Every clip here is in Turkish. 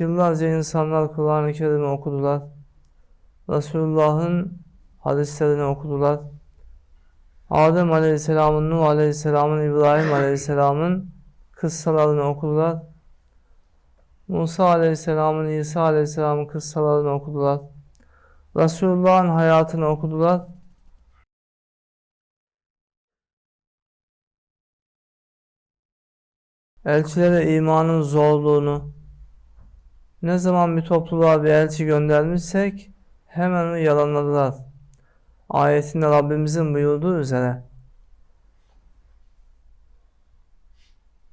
Yıllarca insanlar Kur'an-ı Kerim'i okudular. Resulullah'ın hadislerini okudular. Adem Aleyhisselam'ın, Nuh Aleyhisselam'ın, İbrahim Aleyhisselam'ın kıssalarını okudular. Musa Aleyhisselam'ın, İsa Aleyhisselam'ın kıssalarını okudular. Resulullah'ın hayatını okudular. Elçilere imanın zorluğunu, ne zaman bir topluluğa bir elçi göndermişsek hemen onu yalanladılar. Ayetinde Rabbimizin buyurduğu üzere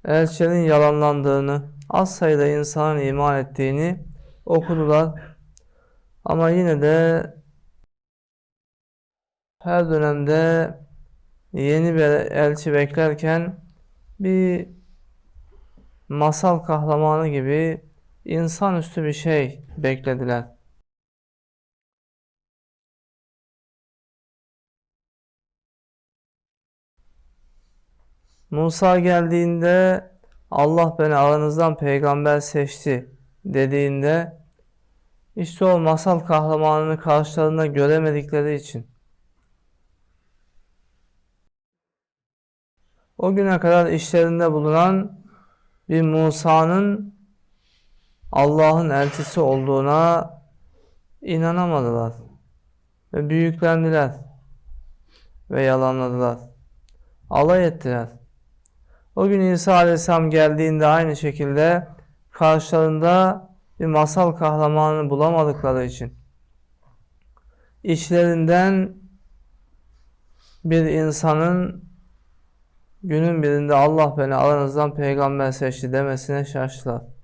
elçilerin yalanlandığını, az sayıda insanın iman ettiğini okudular. Ama yine de her dönemde yeni bir elçi beklerken bir masal kahramanı gibi insanüstü bir şey beklediler. Musa geldiğinde Allah beni aranızdan peygamber seçti dediğinde işte o masal kahramanını karşılarında göremedikleri için o güne kadar işlerinde bulunan bir Musa'nın Allah'ın elçisi olduğuna inanamadılar ve büyüklendiler ve yalanladılar. Alay ettiler. O gün İsa Aleyhisselam geldiğinde aynı şekilde karşılarında bir masal kahramanını bulamadıkları için içlerinden bir insanın günün birinde Allah beni aranızdan peygamber seçti demesine şaştılar.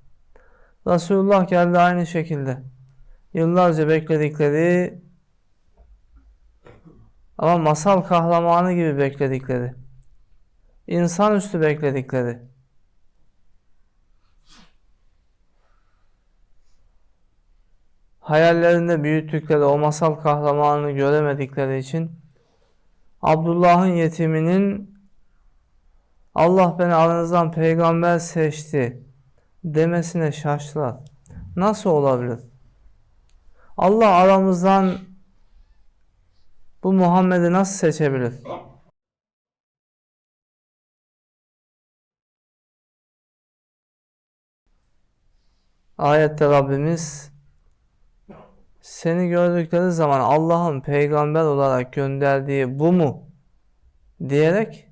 Resulullah geldi aynı şekilde. Yıllarca bekledikleri ama masal kahramanı gibi bekledikleri, insanüstü bekledikleri, hayallerinde büyüttükleri o masal kahramanını göremedikleri için Abdullah'ın yetiminin Allah beni aranızdan peygamber seçti demesine şaştılar. Nasıl olabilir? Allah aramızdan bu Muhammed'i nasıl seçebilir? Ayette Rabbimiz seni gördükleri zaman Allah'ın peygamber olarak gönderdiği bu mu? diyerek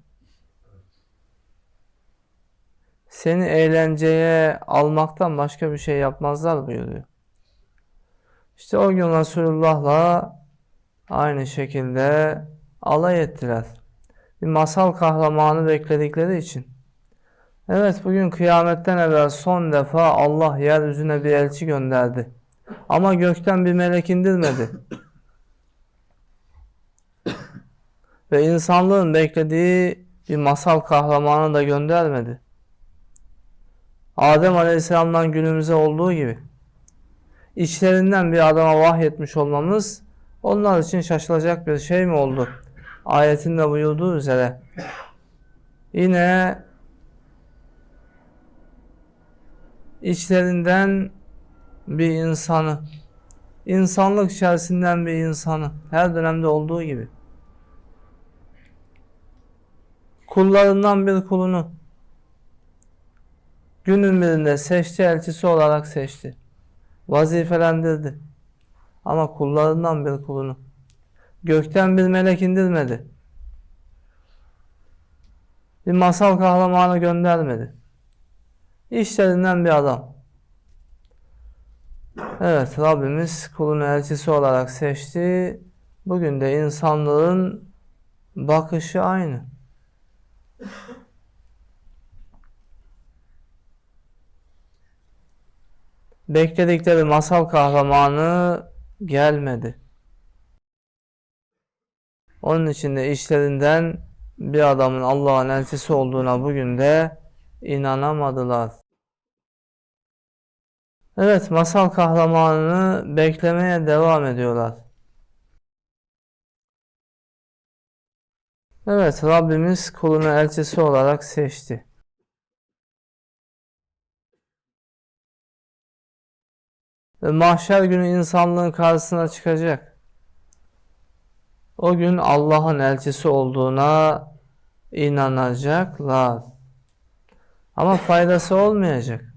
seni eğlenceye almaktan başka bir şey yapmazlar buyuruyor. İşte o gün Resulullah'la aynı şekilde alay ettiler. Bir masal kahramanı bekledikleri için. Evet bugün kıyametten evvel son defa Allah yeryüzüne bir elçi gönderdi. Ama gökten bir melek indirmedi. Ve insanlığın beklediği bir masal kahramanı da göndermedi. Adem Aleyhisselam'dan günümüze olduğu gibi içlerinden bir adama vahyetmiş olmamız onlar için şaşılacak bir şey mi oldu? Ayetinde buyurduğu üzere yine içlerinden bir insanı insanlık içerisinden bir insanı her dönemde olduğu gibi kullarından bir kulunu günün birinde seçti elçisi olarak seçti. Vazifelendirdi. Ama kullarından bir kulunu. Gökten bir melek indirmedi. Bir masal kahramanı göndermedi. İşlerinden bir adam. Evet Rabbimiz kulunu elçisi olarak seçti. Bugün de insanlığın bakışı aynı. Bekledikleri masal kahramanı gelmedi. Onun için de işlerinden bir adamın Allah'ın elçisi olduğuna bugün de inanamadılar. Evet, masal kahramanını beklemeye devam ediyorlar. Evet, Rabbimiz kulunu elçisi olarak seçti. Ve mahşer günü insanlığın karşısına çıkacak. O gün Allah'ın elçisi olduğuna inanacaklar. Ama faydası olmayacak.